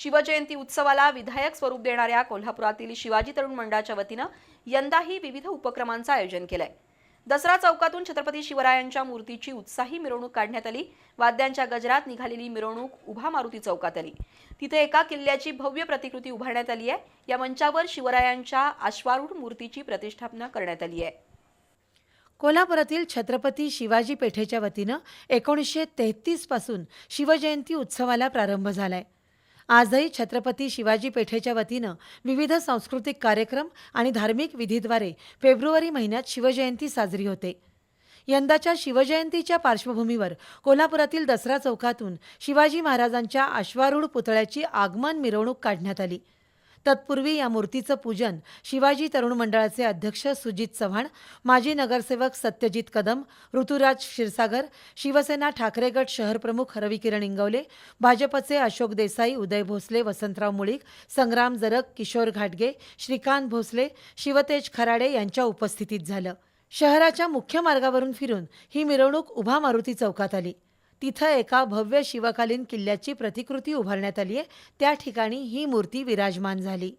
शिवजयंती उत्सवाला विधायक स्वरूप देणाऱ्या कोल्हापुरातील शिवाजी तरुण मंडळाच्या वतीनं यंदाही विविध उपक्रमांचं आयोजन केलंय. दसरा चौकातून छत्रपती शिवरायांच्या मूर्तीची उत्साही मिरवणूक काढण्यात आली. वाद्यांच्या गजरात निघालेली मिरवणूक उभा मारुती चौकात आली. तिथे एका किल्ल्याची भव्य प्रतिकृती उभारण्यात आली आहे. या मंचावर शिवरायांच्या अश्वारूढ मूर्तीची प्रतिष्ठापना करण्यात आली आहे. कोल्हापुरातील छत्रपती शिवाजी पेठेच्या वतीनं एकोणीसशे तेहतीसपासून शिवजयंती उत्सवाला प्रारंभ झाला आहे आजही छत्रपती शिवाजी पेठेच्या वतीनं विविध सांस्कृतिक कार्यक्रम आणि धार्मिक विधीद्वारे फेब्रुवारी महिन्यात शिवजयंती साजरी होते. यंदाच्या शिवजयंतीच्या पार्श्वभूमीवर कोल्हापुरातील दसरा चौकातून शिवाजी महाराजांच्या अश्वारूढ पुतळ्याची आगमन मिरवणूक काढण्यात आली. तत्पूर्वी या मूर्तीचं पूजन शिवाजी तरुण मंडळाचे अध्यक्ष सुजित चव्हाण माजी नगरसेवक सत्यजित कदम ऋतुराज क्षीरसागर शिवसेना ठाकरे गट शहरप्रमुख रविकिरण इंगवले भाजपचे अशोक देसाई उदय भोसले वसंतराव मुळीक संग्राम जरक किशोर घाटगे श्रीकांत भोसले शिवतेज खराडे यांच्या उपस्थितीत झालं. शहराच्या मुख्य मार्गावरून फिरून ही मिरवणूक उभा मारुती चौकात आली. तिथं एका भव्य शिवकालीन किल्ल्याची प्रतिकृती उभारण्यात आली आहे त्या ठिकाणी ही मूर्ती विराजमान झाली.